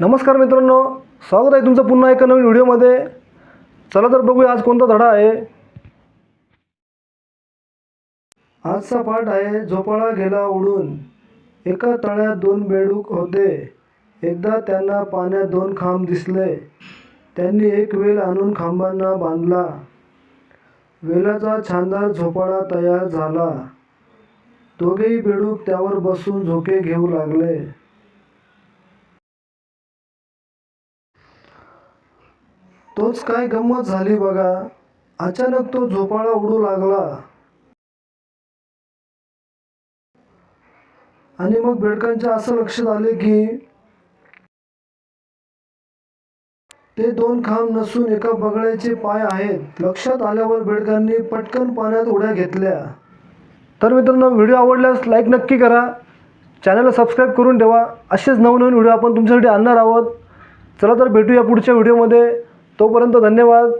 नमस्कार मित्रांनो स्वागत आहे तुमचं पुन्हा एका नवीन व्हिडिओमध्ये. चला तर बघूया आज कोणता धडा आहे. आजचा पाठ आहे झोपाळा गेला उडून. एका तळ्यात दोन बेडूक होते. एकदा त्यांना पाण्यात दोन खांब दिसले. त्यांनी एक वेल आणून खांबांना बांधला. वेलाचा छानदार झोपाळा तयार झाला. दोघेही बेडूक त्यावर बसून झोके घेऊ लागले. तोच काय गंमत झाली बघा. अचानक तो झोपाळा उडू लागला. आणि मग बेडकांच्या असं लक्षात आले की ते दोन खांब नसून एका बगळ्याचे पाय आहेत. लक्षात आल्यावर बेडकांनी पटकन पाण्यात उड्या घेतल्या. तर मित्रांनो व्हिडिओ आवडल्यास लाईक नक्की करा. चॅनलला सबस्क्राईब करून ठेवा. असेच नवनवीन व्हिडिओ आपण तुमच्यासाठी आणणार आहोत. चला तर भेटूया पुढच्या व्हिडिओमध्ये तोपर्यंत धन्यवाद.